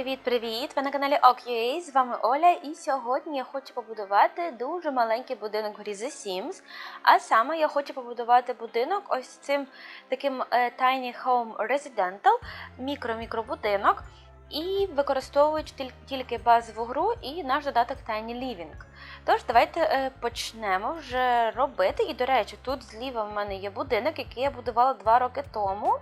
Привіт-привіт! Ви на каналі OkUA, з вами Оля, і сьогодні я хочу побудувати дуже маленький будинок в грі The Sims. А саме я хочу побудувати будинок ось цим таким е, Tiny Home Residential, мікро-мікробудинок, і використовуючи тільки базову гру і наш додаток Tiny Living. Тож, давайте е, почнемо вже робити. І, до речі, тут зліва в мене є будинок, який я будувала два роки тому.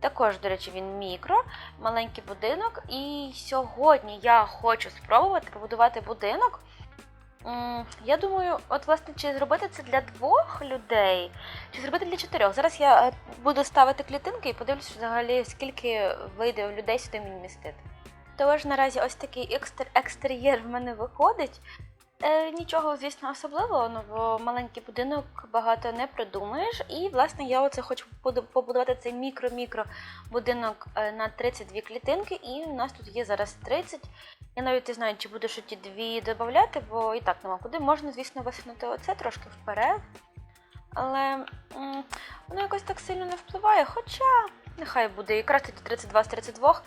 Також, до речі, він мікро, маленький будинок. І сьогодні я хочу спробувати побудувати будинок. Я думаю, от власне, чи зробити це для двох людей, чи зробити для чотирьох. Зараз я е, буду ставити клітинки і подивлюся взагалі, скільки вийде людей сюди мені містити. Тож наразі ось такий екстер- екстер'єр в мене виходить. Е, нічого, звісно, особливого, ну, бо маленький будинок багато не придумаєш. І, власне, я оце хочу побудувати цей мікро-мікро будинок е, на 32 клітинки, і у нас тут є зараз 30. Я навіть не знаю, чи буду ще ті дві додати, бо і так нема куди. Можна, звісно, висунути оце трошки вперед. Але м, воно якось так сильно не впливає. Хоча нехай буде якраз тоді 32 з 32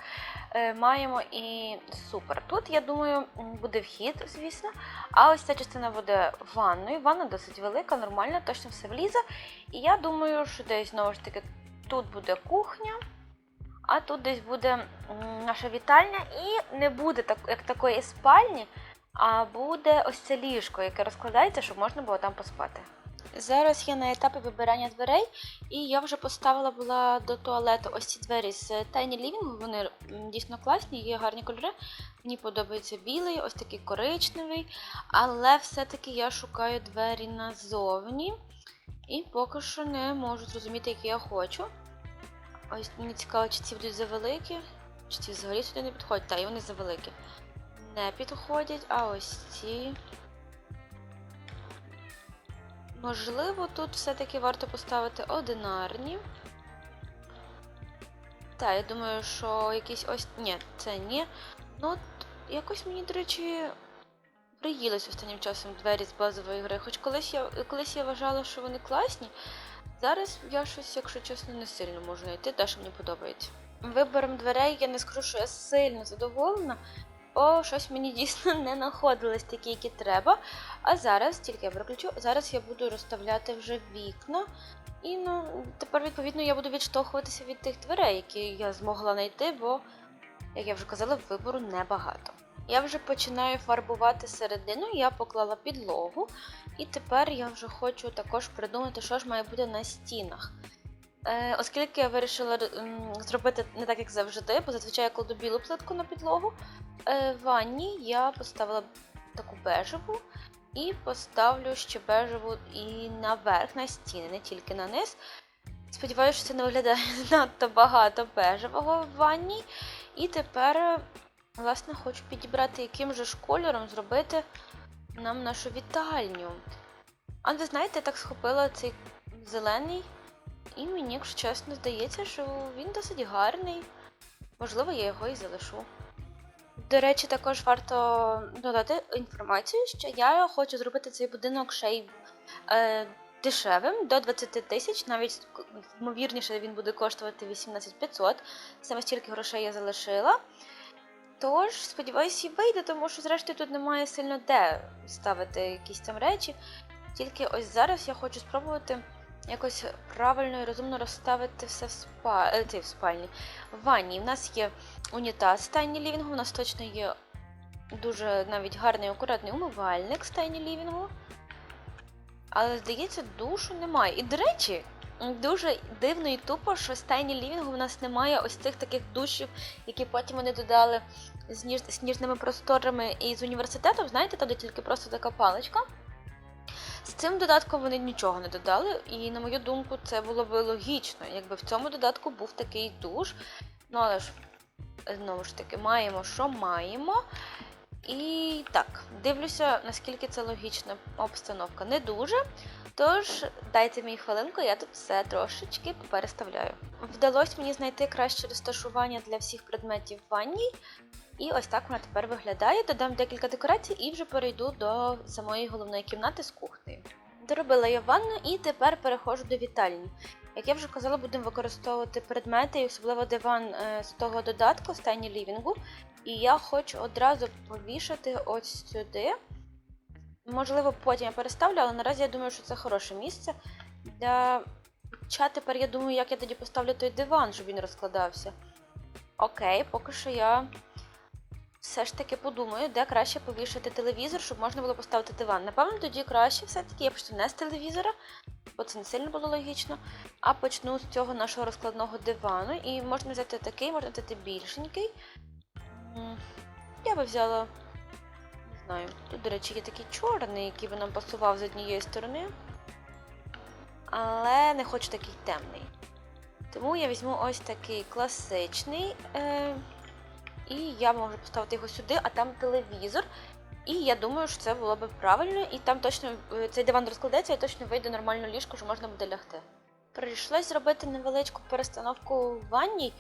е, маємо і супер. Тут, я думаю, буде вхід, звісно. А ось ця частина буде ванною. Ванна досить велика, нормальна, точно все влізе. І я думаю, що десь знову ж таки тут буде кухня, а тут десь буде наша вітальня, і не буде так, як такої спальні, а буде ось це ліжко, яке розкладається, щоб можна було там поспати. Зараз я на етапі вибирання дверей, і я вже поставила була до туалету ось ці двері з Tiny Living. Вони дійсно класні, є гарні кольори. Мені подобається білий, ось такий коричневий. Але все-таки я шукаю двері назовні. І поки що не можу зрозуміти, які я хочу. Ось мені цікаво, чи ці будуть завеликі, чи ці взагалі сюди не підходять. Та, і вони завеликі. Не підходять, а ось ці. Можливо, тут все-таки варто поставити одинарні. Так, я думаю, що якісь ось. Ні, це ні. Ну, от якось мені, до речі, приїлись останнім часом двері з базової гри. Хоч колись я, колись я вважала, що вони класні. Зараз я щось, якщо чесно, не сильно можу знайти, те, що мені подобається. Вибором дверей я не скажу, що я сильно задоволена, бо щось мені дійсно не знаходилось такі, які треба. А зараз, тільки я переключу, зараз я буду розставляти вже вікна. І ну, тепер, відповідно, я буду відштовхуватися від тих дверей, які я змогла знайти, бо, як я вже казала, вибору небагато. Я вже починаю фарбувати середину, я поклала підлогу, і тепер я вже хочу також придумати, що ж має бути на стінах. Е, оскільки я вирішила зробити не так, як завжди, бо зазвичай я кладу білу плитку на підлогу. Е, в ванні я поставила таку бежеву і поставлю ще бежеву і наверх на стіни, не тільки на низ. Сподіваюся, що це не виглядає надто багато бежевого в ванні. І тепер, е, власне, хочу підібрати, яким же ж кольором зробити нам нашу вітальню. А ви знаєте, я так схопила цей зелений, і мені, якщо чесно, здається, що він досить гарний. Можливо, я його і залишу. До речі, також варто додати інформацію, що я хочу зробити цей будинок ще й е, дешевим до 20 тисяч, навіть ймовірніше він буде коштувати 18 500. Саме стільки грошей я залишила. Тож, сподіваюся, і вийде, тому що, зрештою, тут немає сильно де ставити якісь там речі. Тільки ось зараз я хочу спробувати якось правильно і розумно розставити все в, спа... е, ти, в спальні. В ванні. У нас є унітаз Tiny Living, у нас точно є дуже навіть гарний акуратний умивальник Tiny Living. Але, здається, душу немає. І, до речі, дуже дивно і тупо, що з Tiny Living у нас немає ось цих таких душів, які потім вони додали з ніж... сніжними просторами і з університетом. Знаєте, де тільки просто така паличка. З цим додатком вони нічого не додали, і, на мою думку, це було б логічно, якби в цьому додатку був такий душ. Ну, але ж, знову ж таки, маємо, що маємо. І так, дивлюся, наскільки це логічна обстановка. Не дуже. Тож, дайте мені хвилинку, я тут все трошечки переставляю. Вдалося мені знайти краще розташування для всіх предметів в ванній. І ось так вона тепер виглядає. Додам декілька декорацій і вже перейду до самої головної кімнати з кухнею. Доробила я ванну і тепер переходжу до вітальні. Як я вже казала, будемо використовувати предмети, і особливо диван е, з того додатку з Tiny Living. І я хочу одразу повішати ось сюди. Можливо, потім я переставлю, але наразі я думаю, що це хороше місце. Для Хоча тепер я думаю, як я тоді поставлю той диван, щоб він розкладався. Окей, поки що я все ж таки подумаю, де краще повішати телевізор, щоб можна було поставити диван. Напевно, тоді краще все-таки я почну не з телевізора, бо це не сильно було логічно. А почну з цього нашого розкладного дивану. І можна взяти такий, можна взяти більшенький. Я би взяла. Не знаю. Тут, до речі, є такий чорний, який би нам пасував з однієї сторони. Але не хочу такий темний. Тому я візьму ось такий класичний. Е- і я можу поставити його сюди, а там телевізор. І я думаю, що це було би правильно, і там точно е, цей диван розкладеться і точно вийде нормально ліжко, що можна буде лягти. Прийшлось зробити невеличку перестановку в ванній,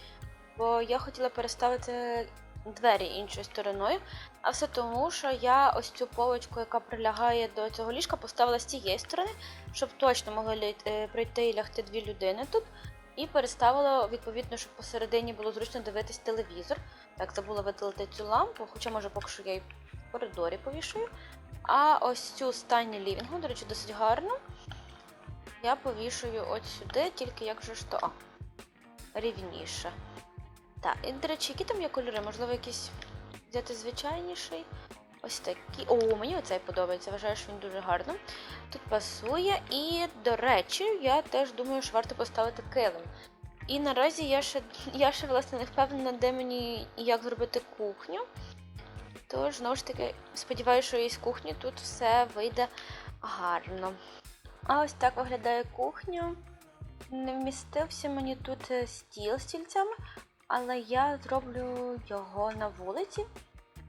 бо я хотіла переставити двері іншою стороною. А все тому, що я ось цю полочку, яка прилягає до цього ліжка, поставила з цієї сторони, щоб точно могли е, прийти і лягти дві людини тут. І переставила, відповідно, щоб посередині було зручно дивитись телевізор. Так, забула видалити цю лампу, хоча може поки що я її в коридорі повішую. А ось цю стані лівінгу, до речі, досить гарно. Я повішую от сюди, тільки як же ж то. О, рівніше. Так, і, до речі, які там є кольори? Можливо, якийсь взяти звичайніший. Ось такі. О, мені оцей подобається. Вважаю, що він дуже гарно. Тут пасує. І, до речі, я теж думаю, що варто поставити килим. І наразі я ще, я ще власне не впевнена, де мені як зробити кухню. Тож, знову ж таки, сподіваюся, що із кухні тут все вийде гарно. А ось так виглядає кухня. Не вмістився мені тут стіл з стільцями, але я зроблю його на вулиці.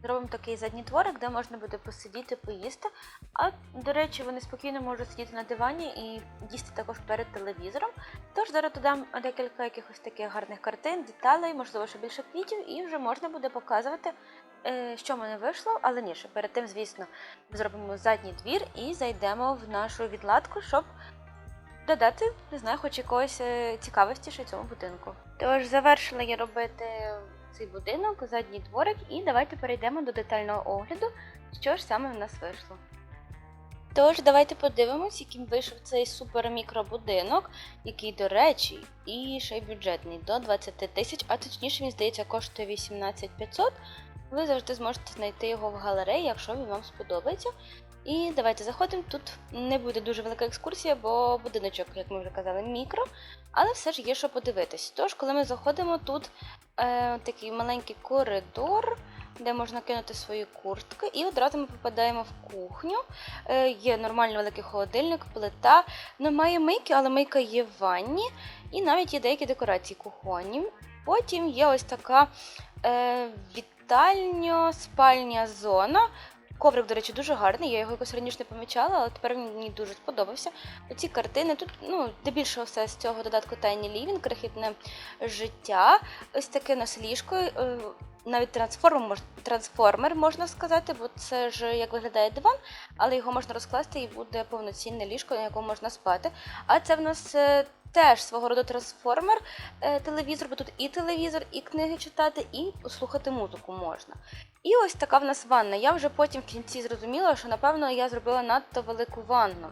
Зробимо такий задній дворик, де можна буде посидіти, поїсти. А, до речі, вони спокійно можуть сидіти на дивані і їсти також перед телевізором. Тож зараз додам декілька якихось таких гарних картин, деталей, можливо, ще більше квітів, і вже можна буде показувати, е, що в мене вийшло. Але ні, перед тим, звісно, зробимо задній двір і зайдемо в нашу відладку, щоб додати, не знаю, хоч якоїсь е, цікавості ще цьому будинку. Тож завершила я робити цей будинок, задній дворик, і давайте перейдемо до детального огляду, що ж саме в нас вийшло. Тож, давайте подивимось, яким вийшов цей супер-мікробудинок, який, до речі, і ще й бюджетний до 20 тисяч, а точніше, він здається, коштує 18 500. Ви завжди зможете знайти його в галереї, якщо він вам сподобається. І давайте заходимо. Тут не буде дуже велика екскурсія, бо будиночок, як ми вже казали, мікро, але все ж є що подивитись. Тож, коли ми заходимо, тут е, такий маленький коридор, де можна кинути свої куртки, і одразу ми попадаємо в кухню. Е, є нормальний великий холодильник, плита. Немає мийки, але мийка є в ванні, і навіть є деякі декорації кухонні. Потім є ось така е, вітальньо-спальня зона. Коврик, до речі, дуже гарний. Я його якось раніше не помічала, але тепер він мені дуже сподобався. Оці картини тут, ну, здебільшого все з цього додатку Tiny Living, крихітне життя. Ось таке на ліжко. е, Навіть трансформер, трансформер можна сказати, бо це ж як виглядає диван, але його можна розкласти і буде повноцінне ліжко, на якому можна спати. А це в нас е, теж свого роду трансформер, е, телевізор, бо тут і телевізор, і книги читати, і слухати музику можна. І ось така в нас ванна. Я вже потім в кінці зрозуміла, що напевно я зробила надто велику ванну.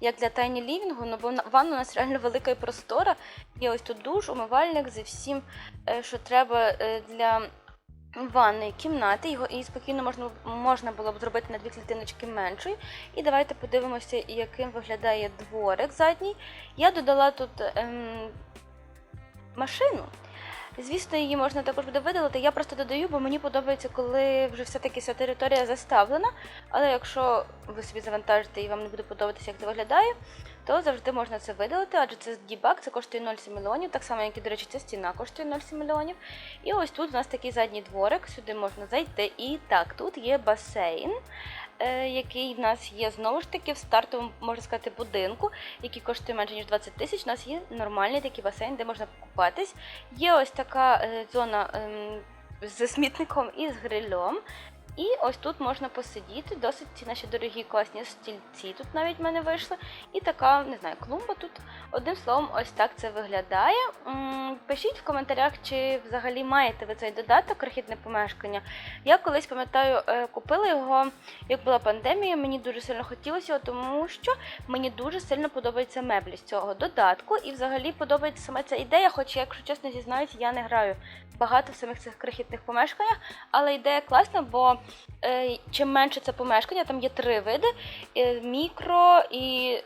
Як для Tiny Living, ну бо ванна у нас реально велика і простора. Є ось тут душ, умивальник зі всім, е, що треба е, для ванної кімнати. Його і спокійно можна, можна було б зробити на дві клітиночки меншою. І давайте подивимося, яким виглядає дворик задній. Я додала тут ем, машину. Звісно, її можна також буде видалити. Я просто додаю, бо мені подобається, коли вже все-таки вся територія заставлена. Але якщо ви собі завантажите і вам не буде подобатися, як це виглядає, то завжди можна це видалити, адже це дібак, це коштує 0,7 мільйонів, так само, як і, до речі, ця стіна коштує 0,7 мільйонів. І ось тут у нас такий задній дворик, сюди можна зайти. І так, тут є басейн. е, Який в нас є знову ж таки в стартовому, можна сказати, будинку, який коштує менше ніж 20 тисяч. У нас є нормальний такий басейн, де можна покупатись. Є ось така е, зона ем, з смітником і з грильом. І ось тут можна посидіти. Досить ці наші дорогі класні стільці. Тут навіть в мене вийшли. І така, не знаю, клумба тут. Одним словом, ось так це виглядає. Пишіть в коментарях, чи взагалі маєте ви цей додаток крихітне помешкання. Я колись пам'ятаю, е, купила його, як була пандемія. Мені дуже сильно хотілося, тому що мені дуже сильно подобаються меблі з цього додатку. І взагалі подобається саме ця ідея, хоч, якщо чесно зізнаюсь, я не граю багато в самих цих крихітних помешканнях, але ідея класна, бо чим менше це помешкання, там є три види: е, мікро і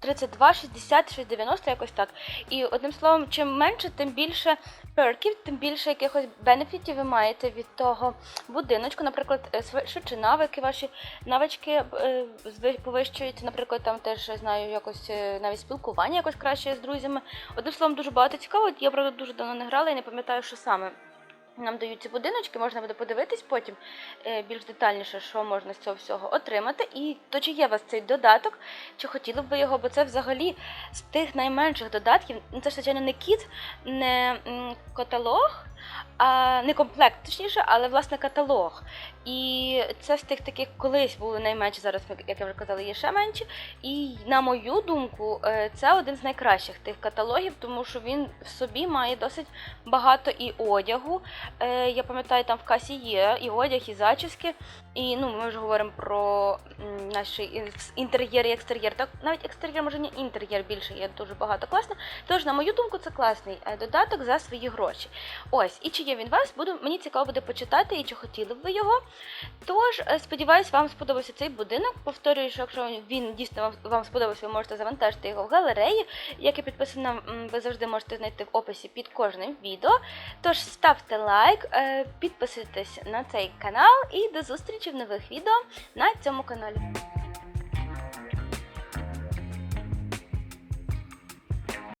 32, 60, 690, якось так. І одним словом, чим менше, тим більше перків, тим більше якихось бенефітів ви маєте від того будиночку. Наприклад, е, швидше навики, ваші навички е, повищуються, наприклад, там теж знаю якось е, навіть спілкування якось краще з друзями. Одним словом, дуже багато цікаво. Я правда дуже давно не грала і не пам'ятаю, що саме. Нам дають ці будиночки, можна буде подивитись потім е, більш детальніше, що можна з цього всього отримати. І то чи є у вас цей додаток, чи хотіли б ви його, бо це взагалі з тих найменших додатків. Ну це звичайно не кіт, не каталог, а не комплект, точніше, але власне каталог. І це з тих таких колись були найменші, зараз, як я вже казала, є ще менші. І на мою думку, е, це один з найкращих тих каталогів, тому що він в собі має досить багато і одягу. Е, Я пам'ятаю, там в касі є і одяг, і зачіски. І ну, ми вже говоримо про наш інтер'єр і екстер'єр. Так, навіть екстер'єр, може не інтер'єр більше є дуже багато класно. Тож, на мою думку, це класний е, додаток за свої гроші. Ось, і чи є він вас, буду, мені цікаво буде почитати, і чи хотіли б ви його. Тож, е, сподіваюсь, вам сподобався цей будинок. Повторюю, що якщо він дійсно вам, вам сподобався, ви можете завантажити його в галереї. Як і підписано, ви завжди можете знайти в описі під кожним відео. Тож ставте лайк, е, підписуйтесь на цей канал і до зустрічі в нових відео на цьому каналі.